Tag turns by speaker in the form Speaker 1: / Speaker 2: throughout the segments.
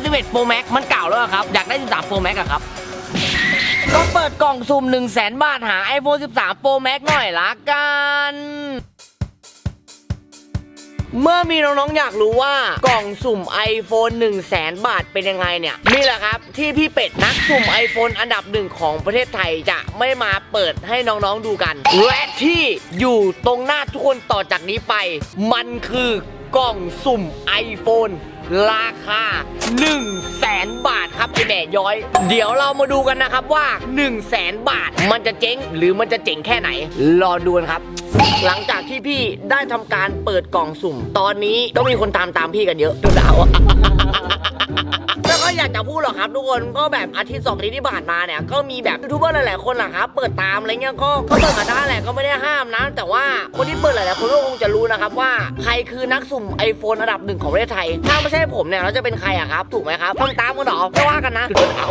Speaker 1: iPhone 11 Pro Max มันเก่าแล้วอะครับ อยากได้ 13 Pro Max อะครับ ก็เปิดกล่องซุ่ม 1 0 0 0 0แบาทหา iPhone 13 Pro Max หน่อยละกัน เมื่อมีน้องๆ อยากรู้ว่ากล่องสุ่ม iPhone 1 0 0 0 0แบาทเป็นยังไงเนี่ย นี่แหละครับ ที่พี่เป็ดนักสุ่ม iPhone อันดับหนึ่งของประเทศไทยจะไม่มาเปิดให้น้องๆดูกัน และที่อยู่ตรงหน้าทุกคนต่อจากนี้ไป มันคือกล่องสุ่ม iPhone ราคา1 0 0 0 0แสนบาทครับไอแม่ย้อย เดี๋ยวเรามาดูกันนะครับว่า 1 0 0 0 0แสนบาท มันจะเจ๊งหรือมันจะเจ๋งแค่ไหน รอดูกันครับ หลังจากที่พี่ได้ทำการเปิดกล่องสุ่ม ตอนนี้ก็มีคนตามตามพี่กันเยอะดูดาว อะแล้วก็อยากจะพูดหรอกครับทุกคนก็แบบอาทิตย์สองอาทิตย์ที่ผ่านมาเนี่ยก็มีแบบยูทูบเบอร์หลายๆคนนะครับเปิดตามอะไรเงี้ยก็ก็เปิดกันได้แหละก็ไม่ได้ห้ามนะ แต่ว่าคนที่เปิดหลายๆคนก็คงจะรู้นะครับว่าใครคือนักสุ่ม iPhone อันดับหนึ่งของประเทศไทย ถ้าไม่ใช่ผมเนี่ยเราจะเป็นใครอะครับ ถูกไหมครับต้องตามกันหรอไม่ว่ากันนะเอา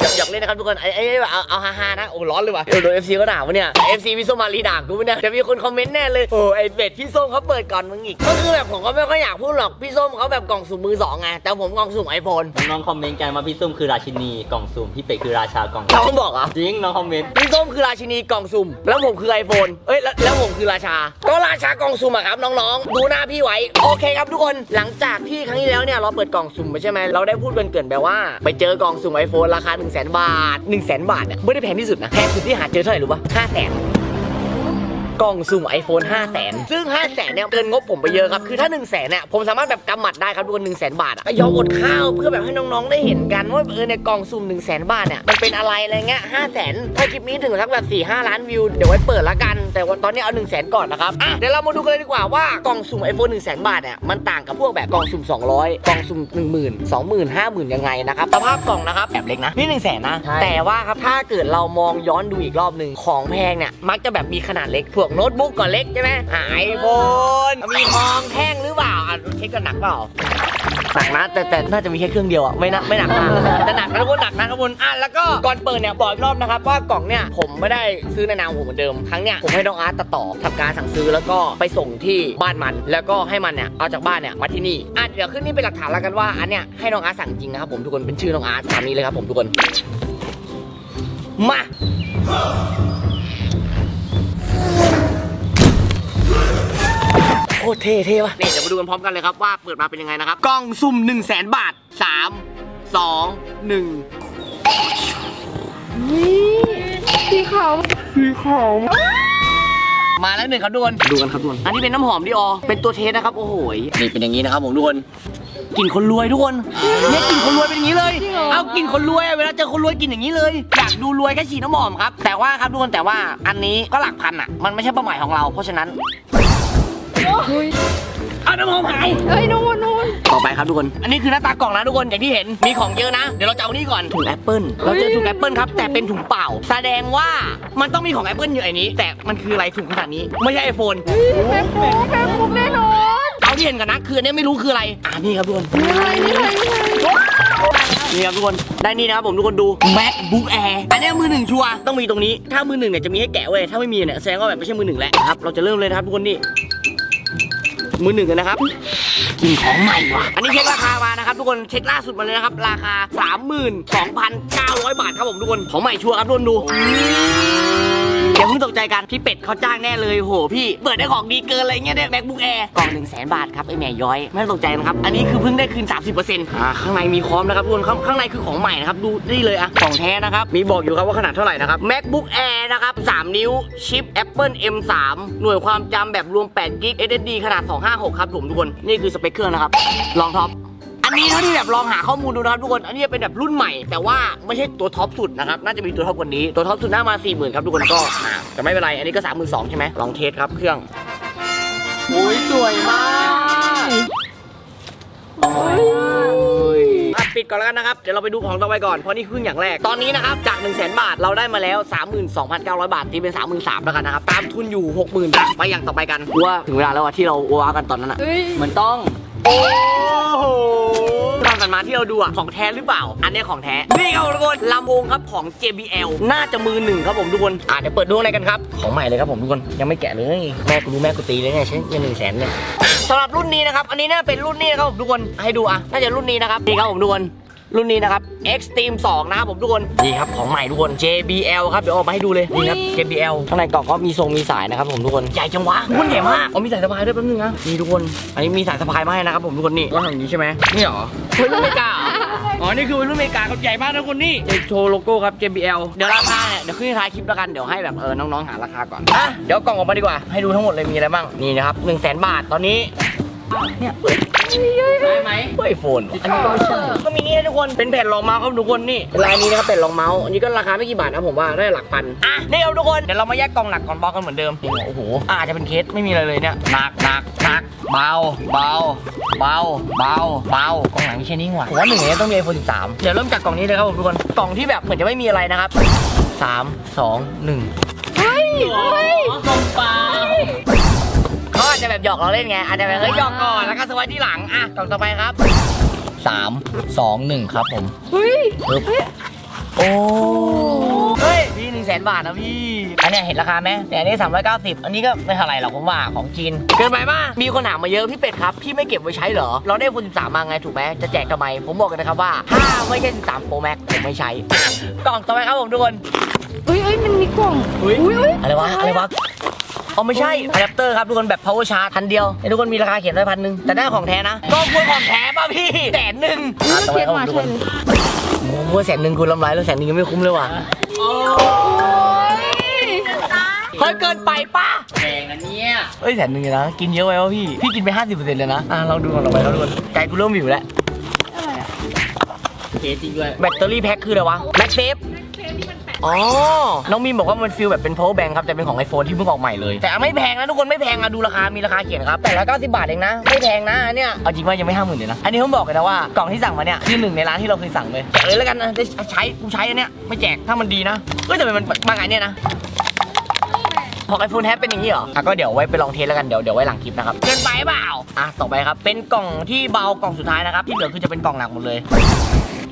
Speaker 1: หยอกหยอกเล่นนะครับทุกคนไอ้ไอ้แบบเอาเอาฮาๆนะโอ้ร้อนเลยว่ะเดี๋ยวโดนเอฟซีก็ด่าวะเนี่ยเอฟซีพี่ส้มมารีด่ากูเนี่ยเดี๋ยวมีคนคอมเมนต์แน่เลยโอ้ไอ้เป็ดพี่ส้มเขาเปิดก่อนมึงอีกก็คือแบบผมก็ไม่ค่อยอยากพูดหรอกพี่ส้มเขาแบบกล่องสุ่มมือสองไงแต่ผมกล่องสุ่ม iPhone
Speaker 2: น้องๆคอมเมนต์กันว่าพี่ซุ่มคือราชินีกล่องสุ่มพี่เป็ดคือราชากล่อง
Speaker 1: น้องบอกเหรอ
Speaker 2: จริงน้องคอมเมนต์
Speaker 1: พี่ส้มคือราชินีกล่องสุ่มแล้วผมคือไอโฟนเอ้ยแล้วแล้วผมคือราชา ก็ราชากล่องสุ่มอะครับน้องๆ ดูหน้าพี่ไว้โอเคครับทุกคนหลังจากที่ครั้งที่แล้วเนี่ยเราเปิดกล่องสุ่มไปใช่ไหมเราได้พูดกันเกรินไปว่า ไปเจอกล่องสุ่มไอโฟนราคา1 0 0 0 0แบาท 1 0 0 0 0แบาทเนี่ยไม่ได้แพงที่สุดนะแพงสุดที่หาเจอเท่าไหร่รู้ปะ5 0 0 0 0 กล่องสุ่ม iPhone 5 0 0 0 0 0ซึ่ง 5 0 0 0 0 0เนี่ยเกินงบผมไปเยอะครับ คือถ้า 1 0 0 0 0แเนี่ยผมสามารถแบบกำหมัดได้ครับทุกคน1 0 0 0 0 0บาทอะยอมอดข้าวเพื่อแบบให้น้องๆได้เห็นกันว่าเออในกล่องสุ่ม 1 0 0 0 0 0บาทเนี่ยมันเป็นอะไรอะไรเงี้ย5 0 0 0 0 0ถ้าคลิปนี้ถึงสักแบบ4 5ล้านวิวเดี๋ยวไว้เปิดละกัน แต่ว่าตอนนี้เอา1 0 0 0 0แก่อนนะครับอะเดี๋ยวเรามาดูกันเลยดีกว่าว่ากล่องสุ่ม iPhone 1 0 0 0 0บาทเนี่ยมันต่างกับพวกแบบกล่องสุ่ม 200 กล่องสุ่ม10,000 20,000 50,000ยังไงนะครับสภาพกล่องนะครับแบบเล็กนะนี่1 0 0 0 0แนะแต่ว่าครับถ้าเกิดเรามองย้อนดูอีกรอบหนึ่งของแพงเนี่ยมักจะแบบมีขนาดเล็กพวกโน้ตบุ๊กก็เล็กใช่ไหมไอโฟนมีทองแท่งหรือเปล่าอะเช็คกันหนักเปล่าหนักนะแต่แต่น่าจะมีแค่เครื่องเดียวอะไม่นะไม่หนักมากแต่หนักนะทุกคนหนักนะทุกคนอะแล้วก็ก่อนเปิดเนี่ยบอกอีกรอบนะครับว่ากล่องเนี่ยผมไม่ได้ซื้อในนามผมเหมือนเดิมครั้งเนี่ยผมให้น้องอาร์ตตัดต่อทำการสั่งซื้อแล้วก็ไปส่งที่บ้านมัน แล้วก็ให้มันเนี่ยเอาจากบ้านเนี่ยมาที่นี่อะเดี๋ยวขึ้นนี่เป็นหลักฐานแล้วกันว่าอันเนี้ยให้น้องอาร์ตสั่งจริงนะครับผมทุกคนเป็นชื่อน้องอาร์ตตามนี้เลยครับผมทุกคนมา โคตรเท่เท่ว่ะนี่เดี๋ยวมาดูกันพร้อมกันเลยครับว่าเปิดมาเป็นยังไงนะครับ กล่องสุ่ม1 0 0 0 0แสนบาท 3 2 1
Speaker 3: สีขาวสีขาว
Speaker 1: มาแล้วหนึ่งครับทุกคนดูกันครับทุกคนอันนี้เป็นน้ำหอมดิออเป็นตัวเทสนะครับโอ้โหยนี่เป็นอย่างนี้นะครับผมทุกคนกลิ่นคนรวยทุกคนเนี่ยกลิ่นคนรวยเป็นอย่างนี้เลย เอากลิ่นคนรวยอะเวลาเจอคนรวยกลิ่นอย่างนี้เลยอยากดูรวยแค่ฉีดน้ำหอมครับแต่ว่าครับทุกคนแต่ว่าอันนี้ก็หลักพันอะมันไม่ใช่เป้าหมายของเรา เพราะฉะนั้น
Speaker 3: เฮ้ย
Speaker 1: เอาน้ำหอมหาย
Speaker 3: เฮ้ยนู่นนู่น
Speaker 1: ต่อไปครับทุกคน อันนี้คือหน้าตากล่องนะทุกคนอย่างที่เห็น มีของเยอะนะ เดี๋ยวเราจะเอานี่ก่อน ถุงแอปเปิลเราเจอถุงแอปเปิลครับ แต่เป็นถุงเปล่า แสดงว่ามันต้องมีของแอปเปิลอยู่ในนี้ แต่มันคืออะไรถุงขนาดนี้ ไม่ใช่ไอโฟน
Speaker 3: แม็กบุ๊กแม็กบุ๊กแน่นอน
Speaker 1: เอาที่เห็นกันนะ คืออนนี้ไม่รู้คืออะไร อ่านี่ครับทุกคน
Speaker 3: นี่อะไรนี่อะไรนี่อะไร
Speaker 1: นี่ครับทุกคน ได้นี่นะครับผมทุกคนดู MacBook Air อันนี้มือหนึ่งชัวร์ต้องมีตรงนี้ ถ้ามือหนึ่งเนี่ยจะมีให้แกะเว้ย ถ้าไม่มีเนี่ยแสดงว่าแบบไม่ใช่มือหนึ่งแล้วนะครับ เราจะเริ่มเลยนะครับทุกคนนี่ มือหนึ่งกันนะครับกินของใหม่ว่ะอันนี้เช็คราคามานะครับทุกคนเช็คล่าสุดมาเลยนะครับราคา 32,900 บาทครับผมทุกคนของใหม่ชัวร์ครับทุกคนดู อย่าเพิ่งตกใจกัน พี่เป็ดเขาจ้างแน่เลยโหพี่ เปิดได้ของดีเกินอะไรเงี้ยเนี่ย MacBook Air กล่อง1 0 0 0 0แบาทครับไอแม่ย้อย ไม่ต้องตกใจนะครับ อันนี้คือเพิ่งได้คืน 30%อ่าข้างในมีพร้อมนะครับทุกคนข้างข้างในคือของใหม่นะครับดูนี่เลยอะของแท้นะครับมีบอกอยู่ครับว่าขนาดเท่าไหร่นะครับ MacBook Air นะครับ3นิ้วชิป Apple M3 หน่วยความจำแบบรวม8 g b SSD ขนาด 256 ครับผมทุกคนนี่คือสเปคเครื่องนะครับลองท็อปอั นนี้เท่าที่แบบลองหาข้อมูลดูนะครับทุกคน อันนี้เป็นแบบรุ่นใหม่ แต่ว่าไม่ใช่ตัวท็อปสุดนะครับ น่าจะมีตัวท็อปกว่านี้ ตัวท็อปสุดน่ามา4 0,000ครับทุกคนก็อ่าแต่ไม่เป็นไร อันนี้ก็32,000ใช่ไหมลองเทสครับเครื่องโอ้ยสวยมากโอ้ยอะปิดก่อนแล้วกันนะครับ เดี๋ยวเราไปดูของต่อไปก่อน เพราะนี่เพิ่งอย่างแรก ตอนนี้นะครับ จาก 1 0 0 0 0แบาท เราได้มาแล้ว 32,900 บาท ตีเป็น 33,000แล้วกันนะครับ ตามทุนอยู่ 60,000อะไปอย่างต่อไปกันกูว่าถึงเวลาแล้วอะที่เราว้ากันตอนนั้นอะ
Speaker 3: เฮ้ย
Speaker 1: มันต้อง โอ้โห ตอนกันมาที่เราดูอะของแท้หรือเปล่า อันนี้ของแท้ นี่ครับทุกคนลำโพงครับของ JBL น่าจะมือหนึ่งครับผมทุกคนอะเดี๋ยวเปิดดูข้างในกันครับ ของใหม่เลยครับผมทุกคน ยังไม่แกะเลย แม่กูรู้แม่กูตีเลยเนี่ยใช้เงินหนึ่งแสนเนี่ยอะสำหรับรุ่นนี้นะครับ อันนี้น่าเป็นรุ่นนี้นะครับผมทุกคน ให้ดูอะ น่าจะรุ่นนี้นะครับ นี่ครับผมทุกคน รุ่นนี้นะครับ Extreme 2 นะครับผมทุกคนนี่ครับของใหม่ทุกคน JBL ครับเดี๋ยวออกมาให้ดูเลยนี่ครับ JBL ข้างในกล่องก็มีทรงมีสายนะครับผมทุกคนใหญ่จังวะทุกคนใหญ่มากอ๋อมีสายสะพายด้วยแป๊บนึงนะนี่ทุกคนอันนี้มีสายสะพายมาให้นะครับผมทุกคนนี่ว่าอย่างนี้ใช่ไหมนี่เหรอวัยรุ่นอเมริกาเหรออ๋อนี่คือวัยรุ่นอเมริกาเขาใหญ่มากนะคนนี่จะโชว์โลโก้ครับ JBL เดี๋ยวราคาเนี่ยเดี๋ยวขึ้นในท้ายคลิปแล้วกันเดี๋ยวให้แบบเออน้องๆหาราคาก่อนอะเดี๋ยวกล่องออกมาดีกว่าให้ดูทั้งหมดเลยมีอะไรบ้างนี่นะครับ1 0 0 0 0แบาทตอนนี้เนี่ย ได้ไหมเฮ้ยโฟนอันนี้ก็ใช่ก็มีนี่นะทุกคน เป็นแผ่นรองเมาส์ครับทุกคนนี่ลายนี้นะครับแผ่นรองเมาส์อันนี้ก็ราคาไม่กี่บาทนะผมว่าได้หลักพัน อะนี่ครับทุกคน เดี๋ยวเรามาแยกกล่องหนักก่อนเบากันเหมือนเดิมนี่โอ้โหอะอาจจะเป็นเคสไม่มีอะไรเลยเนี่ยหนักหนักหนักเบาเบาเบาเบาเบากล่องหนังมีแค่นี้หว่าผมว่าหนึ่งในนี้ต้องมี iPhone 13เดี๋ยวเริ่มจากกล่องนี้เลยครับผมทุกคน กล่องที่แบบเหมือนจะไม่มีอะไรนะครับสามสองหนึ่ง
Speaker 3: เฮ้ยเฮ้ย
Speaker 2: กลมปลา
Speaker 1: เขาอาจจะแบบหยอกเราเล่นไงอาจจะแบบเฮ้ยหยอกก่อนแล้วก็สวัสดีหลังอะกล่องต่อไปครับสามสองหนึ่งครับผม
Speaker 3: เฮ้ย
Speaker 1: ปึ๊บโอ้เฮ้ยพี่หนึ่งแสนบาทนะพี่ อันเนี้ยเห็นราคาไหมแต่อันนี้สามร้อยเก้าสิบอันนี้ก็ไม่เท่าไหร่หรอกผมว่าของจีน เกินไปป่ะมีคนถามมาเยอะพี่เป็ดครับพี่ไม่เก็บไว้ใช้เหรอ เราได้คน13 มาไงถูกไหมจะแจกทำไม ผมบอกกันนะครับว่า ถ้าไม่ใช่ 13 Pro Max ผมไม่ใช้อะกล่องต่อไปครับผมทุกคน
Speaker 3: เฮ้ยเฮ้ยมันมีกล่องอุ้ยอุ้ย
Speaker 1: อะไรวะอะไรวะ อ๋อไม่ใช่อะแดปเตอร์ครับทุกคนแบบ power charge พันเดียวให้ทุกคนมีราคาเขียนไว้พันหนึ่งแต่ได้ของแท้นะก็ควรของแท้ป่ะพี่แสนหนึ่ง
Speaker 3: อุ้ย
Speaker 1: อะต่อ
Speaker 3: เขี
Speaker 1: ไป
Speaker 3: ยน
Speaker 1: ครับผม
Speaker 3: มา
Speaker 1: ทุก
Speaker 3: ใช่
Speaker 1: คน
Speaker 3: เลย
Speaker 1: โอ้โหแสนหนึ่งคุณลำไรแล้วแสนหนึ่งยังไม่คุ้มเลยว่ะ
Speaker 3: โอ้ย
Speaker 1: เฮ้ยเกินไปป่ะ
Speaker 2: แพงอันเนี้ย
Speaker 1: เฮ้ยแสนหนึ่งเลยนะ กินเยอะไปวะพี่ พี่กินไป 50%เลยนะ อะเราดูก่อนเราไปเราดูก่อนใจกูเริ่มหิวแล้ว
Speaker 3: อะไรอะ
Speaker 2: เคสจริงด้วย
Speaker 1: แบตเตอรี่แพ็คคืออะไรวะ แม็กเซฟ อ๋อ น้องมีนบอกว่ามันฟีลแบบเป็น power bank ครับแต่เป็นของ iPhone ที่เพิ่งออกใหม่เลย แต่ไม่แพงนะทุกคนไม่แพงอะดูราคา มีราคาเขียนครับแต่ละ90 บาทเองนะ ไม่แพงนะอันเนี่ยเอาจริงว่ายังไม่ห้าหมื่นเลยนะ อันนี้ผมบอกเลยนะว่ากล่องที่สั่งมาเนี่ยคือหนึ่งในร้านที่เราเคยสั่งเลยแจกเลยแล้วกันนะได้ใช้กูใช้อันเนี้ยไม่แจกถ้ามันดีนะเอ้ยแต่มันมาไงเนี่ยนะของไอโฟนแทบเป็นอย่างนี้เหรอ อะก็เดี๋ยวไว้ไปลองเทสแล้วกัน เดี๋ยวเดี๋ยวไว้หลังคลิปนะครับเกินไปเปล่า อะต่อไปครับ เป็นกล่องที่เบากล่องสุดท้ายนะครับ ที่เหลือคือจะเป็นกล่องหนักหมดเลย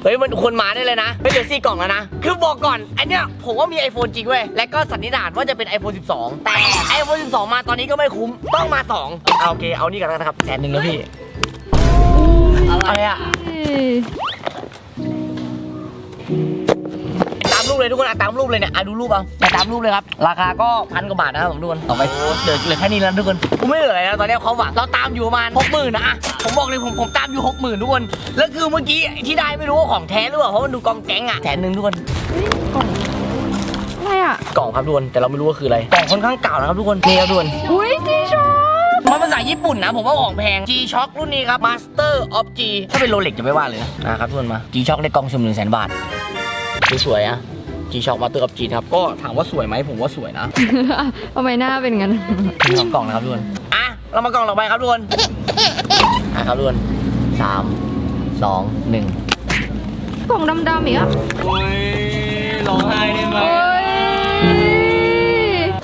Speaker 1: เฮ้ยมันควรมาได้เลยนะเฮ้ยเหลือสี่กล่องแล้วนะ คือบอกก่อนอันเนี้ยผมว่ามี iPhone จริงเว้ยและก็สันนิษฐานว่าจะเป็น iPhone 12 แต่ iPhone 12 มาตอนนี้ก็ไม่คุ้มต้องมา2เอาโอเคเอานี่กันนะครับแสนหนึ่งแล้วพี่อะไรอะ เลยทุกคนอะตามรูปเลยเนี่ยอะดูรูปเอาแต่ตามรูปเลยครับ ราคาก็พันกว่าบาทนะครับผมทุกคนต่อไปเหลือเหลือแค่นี้แล้วทุกคนกูไม่เหลืออะไรแล้วตอนนี้เขาหวังเราตามอยู่ประมาณหกหมื่นนะอะผมบอกเลยผมผมตามอยู่หกหมื่นทุกคนแล้วคือเมื่อกี้ที่ได้ไม่รู้ว่าของแท้หรือเปล่าเพราะมันดูกองแก๊งอะแสนหนึ่งทุกคน
Speaker 3: อะไรอะ
Speaker 1: กล่องครับทุกคนแต่เราไม่รู้ว่าคืออะไรกล่องค่อนข้างเก่านะครับทุกคนนี่ครับทุกคน
Speaker 3: อุ้ยจีชอบ
Speaker 1: มันภาษาญี่ปุ่นนะผมว่าของแพง G Shock รุ่นนี้ครับ Master of G ถ้าเป็นโรเล็กจะไม่ว่าเลยนะนะครับทุกคนมา G Shock ในกล่องสุ่มหนึ่งแสนบาทสวยๆอะ G Shock Master of G ครับ ก็ถามว่าสวยไหมผมว่าสวยนะ
Speaker 3: ทำไมหน้าเป็นงั้น
Speaker 1: มีสองกล่องนะครับทุกคนอะ เรามากล่องต่อไปครับทุกคนอะครับทุกคนสามสองหนึ่ง
Speaker 3: กล่องดำๆอีกอะ
Speaker 2: โอ้ยร้องไห้ได้ไหม
Speaker 3: โอ้ย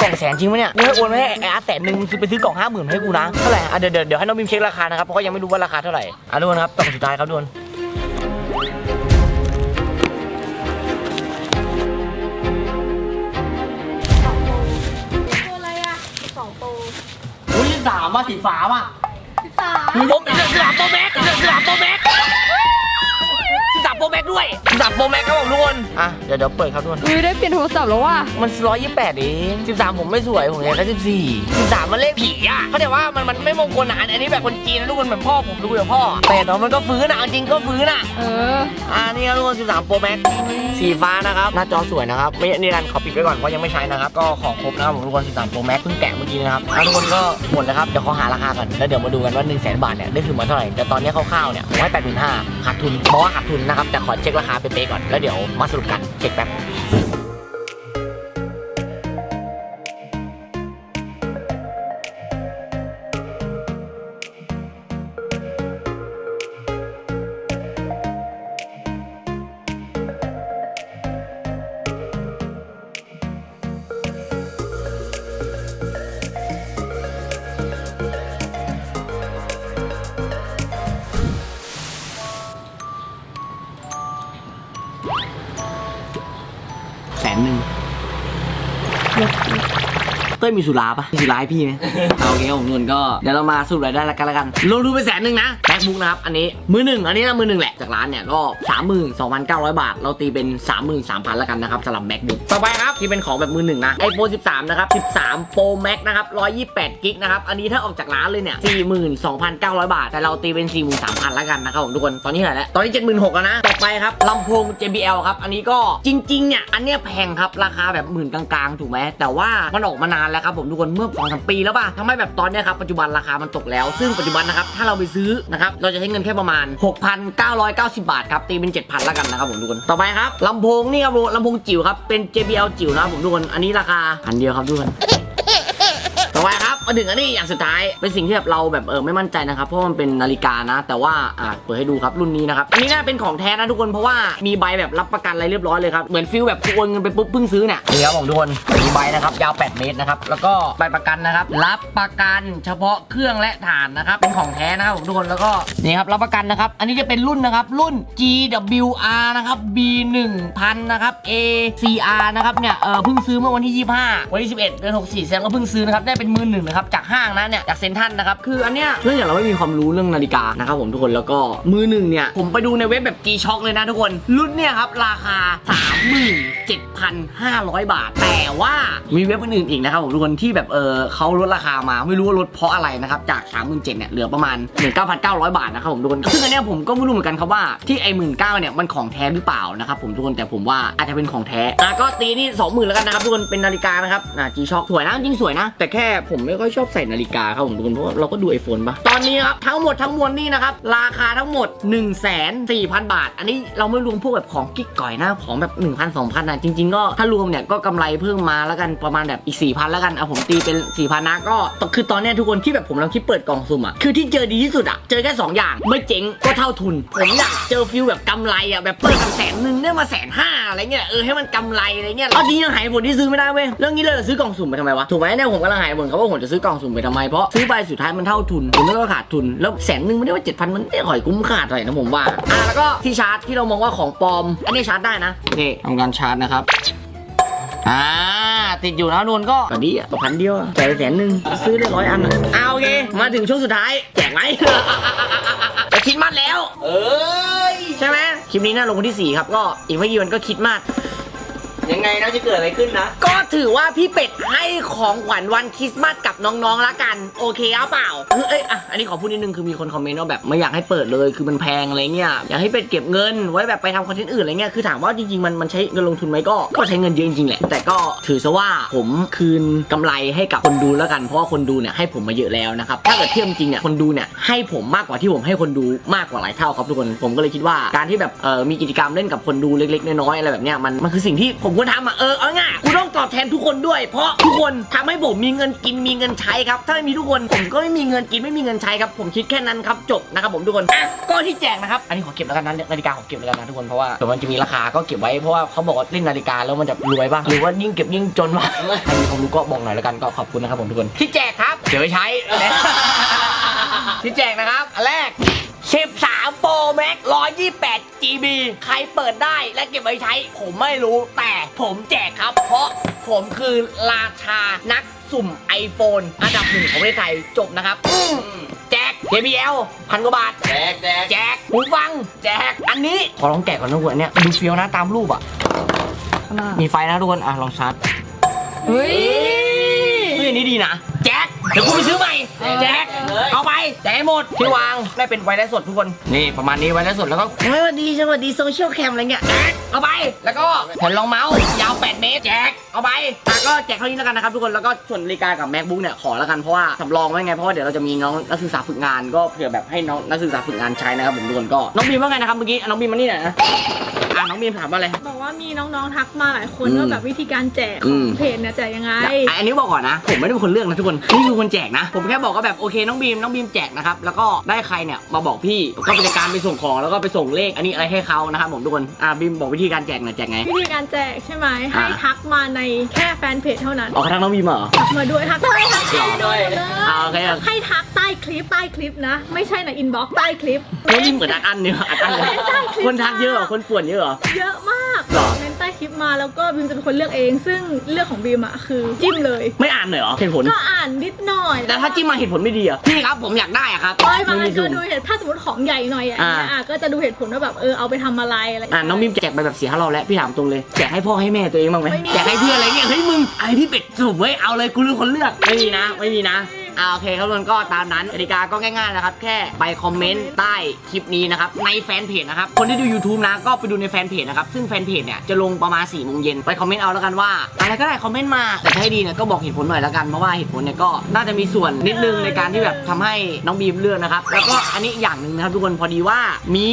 Speaker 1: กล่องแสนจริงไหมเนี่ยกูให้โอนไว้ให้ไอ้อาร์ตแสนหนึ่งคือไปซื้อกล่องห้าหมื่นให้กูนะ เท่าไหร่อะเดี๋ยวเดี๋ยวเดี๋ยวให้น้องบิมเช็คราคานะครับ เพราะเขายังไม่รู้ว่าราคาเท่าไหร่อะทุกคนครับกล่องสุดท้ายครับทุกคน ยสามว่ะสีฟ้าว่ะ
Speaker 4: สิบสาม
Speaker 1: ผมเสือสามโปรแม็กเสือสามโปรแม็กสิบสามโปร แม็กด้วยสิบสามโปรแม็กครับผมทุกคน อะ เดี๋ยวเดี๋ยวเปิดครับทุกคน
Speaker 3: อุ้ยได้เปลี่ยนโทรศัพท์แล้วว่ะ
Speaker 1: มันร้อยยี่แปดเองสิบสามผมไม่สวย ผมอยากได้สิบสี่สิบสามมันเลขผีอะเขาแต่ว่ามันมันไม่มงคลอะอันอันนี้แบบคนจีนนะทุกคนแบบพ่อผมดูแบบพ่อ แต่ตอนมันก็ฟื้นอะเอาจริงก็ฟื้นอะ
Speaker 3: เออ
Speaker 1: อ่านี่ครับทุกคน 13 Pro Max สีฟ้านะครับ หน้าจอสวยนะครับ ไม่นี่รันขอปิดไว้ก่อนเพราะยังไม่ใช้นะครับ ก็ของครบนะครับผมทุกคน 13 Pro Max เพิ่งแกะเมื่อกี้นะครับอะทุกคนก็หมดแล้วครับ เดี๋ยวขอหาราคาก่อน แล้วเดี๋ยวมาดูกันว่า 1 0 0 0 0แบาทเนี่ยได้ถึงมาเท่าไหร่ แต่ตอนนี้คร่าวๆเนี่ยผมให้85,000ขาดทุนเพราะว่าขาดทุนนะครับแต่ขอเช็คราคาเป๊ะๆก่อนแล้วเดี๋ยวมาสรุปกันเช็คแป๊บ ตต้ยมีสุราปะมีสุราให้พี่ไหมเอาโอเคผมนนก็เดี๋ยวเรามาสรุปรายได้ละกันละกันลงทุนไปแสนหนึ่งนะ แบ็คบุ๊กนะครับ อันนี้มือหนึ่งอันนี้นะมือหนึ่งแหละจากร้านเนี่ยก็สามหมื่นสองพันเก้าร้อยบาท เราตีเป็นสามหมื่นสามพันละกันนะครับสำหรับแบ็คบุ๊กต่อไปครับที่เป็นของแบบมือหนึ่งนะไอโฟนสิบสามนะครับสิบสามโปรแม็กนะครับร้อยยี่แปดกิกนะครับอันนี้ถ้าออกจากร้านเลยเนี่ยสี่หมื่นสองพันเก้าร้อยบาท แต่เราตีเป็นสี่หมื่นสามพันละกันนะครับผมทุกคนตอนนี้เท่าไหร่แล้วตอนนี้เจ็ดหมื่นหกแล้วนะต่อไปครับลำโพง JBL ครับอันนี้ก็จริงๆเนี่ยอันเนี้ยแพงครับราคาแบบหมื่นกลางๆถูกไหมแต่ว่ามันออกมานานแล้วครับผมทุกคนเมื่อสองสามปีแล้วป่ะทำให้แบบตอนเนี้ยครับปัจจุบันราคามันตกแล้ว ซึ่งปัจจุบันนะครับถ้าเราไปซื้อนะครับเราจะใช้เงินแค่ประมาณ 6,990 บาทครับ ตีเป็น 7,000ละกันนะครับผมทุกคน ต่อไปครับลำโพงนี่ครับลำโพงจิ๋วครับ เป็น JBL จิ๋วนะครับผมทุกคน อันนี้ราคาพันเดียวครับทุกคน ต่อไปครับมาถึงอันนี้อย่างสุดท้ายเป็นสิ่งที่แบบเราแบบเออไม่มั่นใจนะครับเพราะมันเป็นนาฬิกานะ แต่ว่าอ่าเปิดให้ดูครับรุ่นนี้นะครับอันนี้น่าเป็นของแท้นะทุกคนเพราะว่ามีใบแบบรับประกันอะไรเรียบร้อยเลยครับเหมือนฟิลแบบโอนเงินไปปุ๊บเพิ่งซื้อเนี่ยนี่ครับผมทุกคนมีใบนะครับยาว 8 เมตรนะครับแล้วก็ใบประกันนะครับรับประกันเฉพาะเครื่องและฐานนะครับเป็นของแท้นะครับผมทุกคนแล้วก็นี่ครับรับประกันนะครับอันนี้จะเป็นรุ่นนะครับรุ่น GWR นะครับ B 1 0 0 0นะครับ ACR นะครับเนี่ยเออเพิ่งซื้อเมื่อวันที่ 25วันที่11เดือน64แสดงว่าเพิ่งซื้อนะครับได้เป็นมือหนึ่งนะครับจากห้างนะเนี่ยจากเซ็นทรัลนะครับคืออันเนี้ยเรื่องอย่างเราไม่มีความรู้เรื่องนาฬิกานะครับผมทุกคนแล้วก็มือหนึ่งเนี่ยผมไปดูในเว็บแบบ G Shock เลยนะทุกคนรุ่นเนี่ยครับราคา 37,500 บาท แต่ว่ามีเว็บอื่นอีกนะครับผมทุกคนที่แบบเออเขาลดราคามาไม่รู้ว่าลดเพราะอะไรนะครับจาก 37,000เนี่ยเหลือประมาณ 19,900 บาทนะครับผมทุกคนซึ่งอันเนี้ยผมก็ไม่รู้เหมือนกันครับว่าที่ไอ้หมื่นเก้าเนี่ยมันของแท้หรือเปล่านะครับผมทุกคนแต่ผมว่าอาจจะเป็นของแท้อะก็ตีนี่20,000แล้วกันนะครับทุกคนเป็นนาฬิกานะครับอะ G Shock สวยนะจริงสวยนะ แต่แค่ผมไม่ค่อยชอบใส่นาฬิกาครับผมทุกคนเพราะเราก็ดูไอโฟนปะตอนนี้ครับทั้งหมดทั้งมวลนี่นะครับราคาทั้งหมด 1 4 0 0 0 บาท อันนี้เราไม่รวมพวกแบบของกิ๊กก่อยนะของแบบ 1,000 2,000นะจริง ๆ ก็ถ้ารวมเนี่ยก็กำไรเพิ่มมาแล้วกันประมาณแบบอีก 4,000 แล้วกันเอาผมตีเป็น 4,000นะก็คือตอนนี้ทุกคนที่แบบผมกำลังคิดเปิดกล่องสุ่มอะคือที่เจอดีที่สุดอะเจอแค่สองอย่างไม่เจ๊งก็เท่าทุน ผมอยากเจอฟิลแบบกำไรอะแบบเปิดกันแสนหนึ่งได้มาแสนห้าอะไรเงี้ยเออให้มันกำไรอะไรเงี้ยเอาจริงยังหายผลที่ซื้อไม่ได้เว้ยเรื่องนี้เลยซื้อกล่องสุ่มไปทำไมวะถูกไหมเนี่ยผมกำลังหายผลครับว่าผมจะซื้อกล่องสุ่มไปทำไม เพราะซื้อไปสุดท้ายมันเท่าทุนผมก็ขาดทุน แล้วแสนหนึ่งไม่ได้ว่าเจ็ดพันมันไม่ค่อยคุ้มค่าเท่าไหร่นะผมว่าอะแล้วก็ที่ชาร์จที่เรามองว่าของปลอม อันนี้ชาร์จได้นะนี่ทำการชาร์จนะครับอ่าติดอยู่นะนนก็ก็ดีอะพันเดียวอะจ่ายไปแสนหนึ่งซื้อได้ร้อยอันอะอ่าโอเค มาถึงช่วงสุดท้าย แจกไหมจะคิดมากแล้ว
Speaker 2: เอ้ย
Speaker 1: ใช่ไหมคลิปนี้น่าลงวันที่ 4 ครับ ก็อีกไม่กี่วันก็คิดมาก
Speaker 2: ยังไงนะจะเกิดอะไรขึ้นนะ
Speaker 1: ก็ถือว่าพี่เป็ดให้ของขวัญวันคริสต์มาสกับน้องๆละกัน โอเคหรือเปล่าคือเอ้ยอะอันนี้ขอพูดนิดนึงคือมีคนคอมเมนต์ว่าแบบไม่อยากให้เปิดเลยคือมันแพงอะไรเงี้ยอยากให้เป็ดเก็บเงินไว้แบบไปทำคอนเทนต์อื่นอะไรเงี้ยคือถามว่าจริงๆมันมันใช้เงินลงทุนไหมก็ก็ใช้เงินเยอะจริงๆแหละแต่ก็ถือซะว่าผมคืนกำไรให้กับคนดูแล้วกันเพราะว่าคนดูเนี่ยให้ผมมาเยอะแล้วนะครับถ้าเกิดเทียบจริงเนี่ยคนดูเนี่ยให้ผมมากกว่าที่ผมให้คนดูมากกว่าหลายเท่าครับทุกคนผมก็เลยคิดว่าการที่แบบเออมีกิจกรรมเล่นกับคนดูเล็กๆน้อยๆอะไรแบบเนี้ยมันมันคือสิ่งที่ผมควรทำอะเออเอาง่ายกูต้องตอบแทนทุกคนด้วย เพราะทุกคนทำให้ผมมีเงินกินมีเงินใช้ครับ ถ้าไม่มีทุกคนผมก็ไม่มีเงินกินไม่มีเงินใช้ครับ ผมคิดแค่นั้นครับจบนะครับผมทุกคนอะก็ที่แจกนะครับ อันนี้ขอเก็บแล้วกันนะนาฬิกาขอเก็บแล้วกันนะทุกคนเพราะว่าเดี๋ยวมันจะมีราคาก็เก็บไว้เพราะว่าเขาบอกว่าเล่นนาฬิกาแล้วมันจะรวยบ้างหรือว่ายิ่งเก็บยิ่งจนบ้างใครมีความรู้ก็บอกหน่อยแล้วกันก็ขอบคุณนะครับผมทุกคนที่แจกครับเดี๋ยวไปใช้ที่แจกนะครับอันแรก13 Pro Max 128 GB ใครเปิดได้และเก็บไว้ใช้ ผมไม่รู้แต่ ผมแจกครับ เพราะผมคือราชานักสุ่ม iPhone อันดับหนึ่งของประเทศไทยจบนะครับอืมแจก JBL พันกว่าบาท
Speaker 2: แจกแจก
Speaker 1: แจกหูฟัง แจก อันนี้ ขอลองแกะก่อนนะทุกคนอันเนี้ยดูเฟี้ยวนะตามรูปอะ มีไฟนะทุกคนอะลองชาร์จ
Speaker 3: เฮ้ย
Speaker 1: เฮ้ยอันนี้ดีนะแจ็ค เดี๋ยวกูไปซื้อใหม่แจ็คเอาไปแจกให้หมดที่วางได้เป็นไวรัสสดทุกคนนี่ประมาณนี้ไวรัสสดแล้วก็สวัสดีสวัสดีโซเชียลแคมอะไรเงี้ยแจ็คเอาไปแล้วก็แผ่นรองเมาส์ยาว 8 เมตรแจ็คเอาไปอะก็แจกเท่านี้แล้วกันนะครับทุกคนแล้วก็ส่วนนาฬิกากับ macbook เนี่ยขอแล้วกันเพราะว่าสำรองไว้ไงเพราะว่าเดี๋ยวเราจะมีน้องนักศึกษาฝึกงานก็เผื่อแบบให้น้องนักศึกษาฝึกงานใช้นะครับผมทุกคนก็น้องบีมว่าไงนะครับเมื่อกี้อะน้องบีมมานี่หน่อยนะ อะน้องบีมถามว่าอะไร
Speaker 4: บอกว่ามีน้องๆทักมาหลายคน
Speaker 1: อืม
Speaker 4: ว่าแบบวิธีการแจก
Speaker 1: อื
Speaker 4: ของ
Speaker 1: ม
Speaker 4: เพจเนี่ยแจกยังไง
Speaker 1: อะอันนี้บอกก่อนนะ ผมไม่ได้เป็นคนเลือกนะทุกคนนี่คือคนแจกนะ ผมแค่บอกว่าแบบโอเคน้องบีมน้องบีมแจกนะครับแล้วก็ได้ใครเนี่ยมาบอกพี่ก็เป็นการไปส่งของแล้วก็ไปส่งเลขอันนี้อะไรให้เขานะครับผมทุกคนอะบีมบอกวิธีการแจกหน่อยแจกไง
Speaker 4: วิธีการแจกใช่ไหมให้
Speaker 1: อ่า
Speaker 4: ทักมาในแค่แฟนเพจเท่านั้น
Speaker 1: ออกทางน้องบีมเหรอ
Speaker 4: ทักมาด้วยทักเลยทักเลยเลย
Speaker 1: อ่าโอเคอะ
Speaker 4: ให้ทักใต้คลิปใต้คลิปนะ ไม่ใช่ในอินบ็อกซ์ใต้คลิป
Speaker 1: น้องบีมเหมือนอัดอันเนี่ยอัดอันเลย
Speaker 4: ใช่คลิป
Speaker 1: คนทักเยอะเหรอคนป่วนเยอะเหรอ
Speaker 4: เยอะมาก
Speaker 1: หรอ
Speaker 4: เน้นใต้คลิปมาแล้วก็บีมจะเป็นคนเลือกเอง ซึ่งเลือกของบีมอะคือจิ้มเลย
Speaker 1: ไม่อ่านเลยเหรอเหตุผล
Speaker 4: ก็อ่านนิดหน่อย
Speaker 1: แต่ถ้าจิ้มมาเหตุผลไม่ดีอะพี่ครับผมอยากได้อะครับ
Speaker 4: ไม่มัน
Speaker 1: มี
Speaker 4: ก็
Speaker 1: สุ่ม
Speaker 4: ดูเหตุถ้าสมมติของใหญ่หน่อยอะ
Speaker 1: อ่า
Speaker 4: อะก็จะดูเหตุผลว่าแบบเออเอาไปทำอะไรอะไร
Speaker 1: อะน้องบิมแจกไปแบบเสียห้ารอบแล้วพี่ถามตรงเลยแจกให้พ่อให้แม่ตัวเองบ้างไหม
Speaker 4: ไม่มี
Speaker 1: แจกให้เพื่อนอะไรเงี้ยเฮ้ยมึงไอพี่เป็ดสุ่มเว้ยเอาเลยกูรู้คนเลือกไม่มีนะ ไม่มีนะ อ่าโอเคครับทุกคนก็ตามนั้นกติกาก็ง่ายๆนะครับ แค่ไปคอมเมนต์ใต้คลิปนี้นะครับในแฟนเพจนะครับคนที่ดู YouTube นะก็ไปดูในแฟนเพจนะครับซึ่งแฟนเพจเนี่ยจะลงประมาณ4ี่โมงเย็นไปคอมเมนต์เอาแล้วกันว่าอะไรก็ได้คอมเมนต์มาแต่ถ้าให้ดีเนี่ยก็บอกเหตุผลหน่อยแล้วกันเพราะว่าเหตุผลเนี่ยก็น่าจะมีส่วนนิดนึงในการที่แบบทำให้น้องบีมเลือกนะครับแล้วก็อันนี้อีกอย่างหนึ่งนะครับทุกคนพอดีว่ามี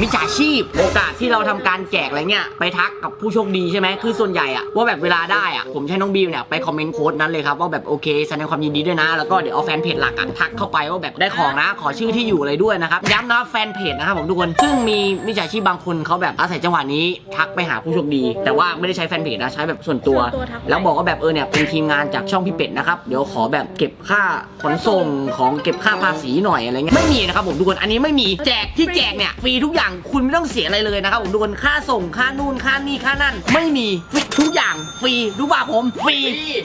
Speaker 1: มิจฉาชีพโอกาสที่เราทำการแจกอะไรเงี้ยไปทักกับผู้โชคดีใช่ไหมคือส่วนใหญ่อะว่าแบบเวลาได้อะผมใช้น้องบีมเนี่ยไปคอมเมนต์โค้ดนั้นเลยครับว่าแบบโอเคแสดงความยินดีด้วยนะแล้วก็เดี๋ยวเอาแฟนเพจหลักอะทักเข้าไปว่าแบบได้ของนะ ขอชื่อที่อยู่อะไรด้วยนะครับ ย้ำนะแฟนเพจนะครับผมทุกคน ซึ่งมีมิจฉาชีพบางคนเขาแบบอาศัยจังหวะนี้ทักไปหาผู้โชคดี แต่ว่าไม่ได้ใช้แฟนเพจนะใช้แบบส่วนตัว
Speaker 4: ส่วนตัวทักไป
Speaker 1: แล้วบอกว่าแบบเออเนี่ยเป็นทีมงานจากช่องพี่เป็ดนะครับเดี๋ยวขอแบบเก็บค่าขนส่งของเก็บค่าภาษีหน่อยอะไรเงี้ยไม่มีนะครับผมทุกคนอันนี้ไม่มีแจกที่แจกเนี่ยฟรีทุกอย่างคุณไม่ต้องเสียอะไรเลยนะครับผมทุกคนค่าส่งค่านู่นค่านี่ค่านั่น ไม่มีทุกอย่างฟรีดูป่ะผมฟรี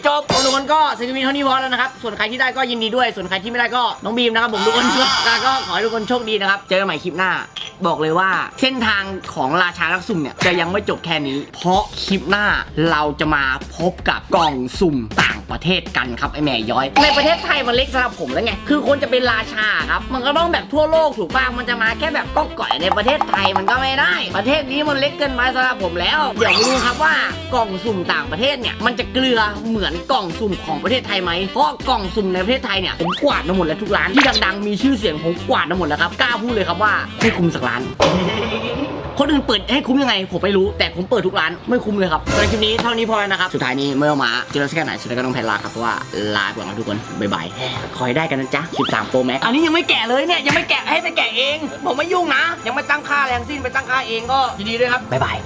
Speaker 1: จบทุกคนก็สกิมีเท่านี้พอแล้วนะครับส่วนใครที่ได้ก็ยินดีด้วยส่วนใครที่ไม่ได้ก็น้องบีมนะครับผมทุกคนก็ก็ขอให้ทุกคนโชคดีนะครับเจอกันใหม่คลิปหน้า บอกเลยว่า เส้นทางของราชานักสุ่มเนี่ยจะยังไม่จบแค่นี้ เพราะคลิปหน้าเราจะมาพบกับกล่องสุ่มต่างประเทศกันครับไอแม่ย้อย ในประเทศไทยมันเล็กสำหรับผมแล้วไงคือคนจะเป็นราชาครับมันก็ต้องแบบทั่วโลกถูกป่ะมันจะมาแค่แบบก้องก่อยในประเทศไทยมันก็ไม่ได้ ประเทศนี้มันเล็กเกินไปสำหรับผมแล้ว เดี๋ยวมาดูครับว่ากล่องสุ่มต่างประเทศเนี่ยมันจะเกลือเหมือนกล่องสุ่มของประเทศไทยไหมเพราะกล่องสุ่มในประเทศไทยเนี่ยผมกวาดมาหมดแล้วทุกร้านที่ดังๆ มีชื่อเสียงผมกวาดมาหมดแล้วครับกล้าพูดเลยครับว่าไม่คุ้มสักร้านคนอื่นเปิดให้คุ้มยังไง ผมไม่รู้แต่ผมเปิดทุกร้านไม่คุ้มเลยครับในคลิปนี้เท่านี้พอแล้วนะครับ สุดท้ายนี้เมื่อมาเจอสักแค่ไหนสุดท้ายก็ต้องแพนลาครับเพราะว่าลาไปก่อนนะทุกคนบ๊ายบายคอยได้กันนะจ๊ะ13 Pro Max อันนี้ยังไม่แกะเลยเนี่ยยังไม่แกะให้ไปแกะเอง ผมไม่ยุ่งนะ ยังไม่ตั้งค่าแรงสิ้นไปตั้งค่าเองก็ยินดีด้วยครับบ๊ายบาย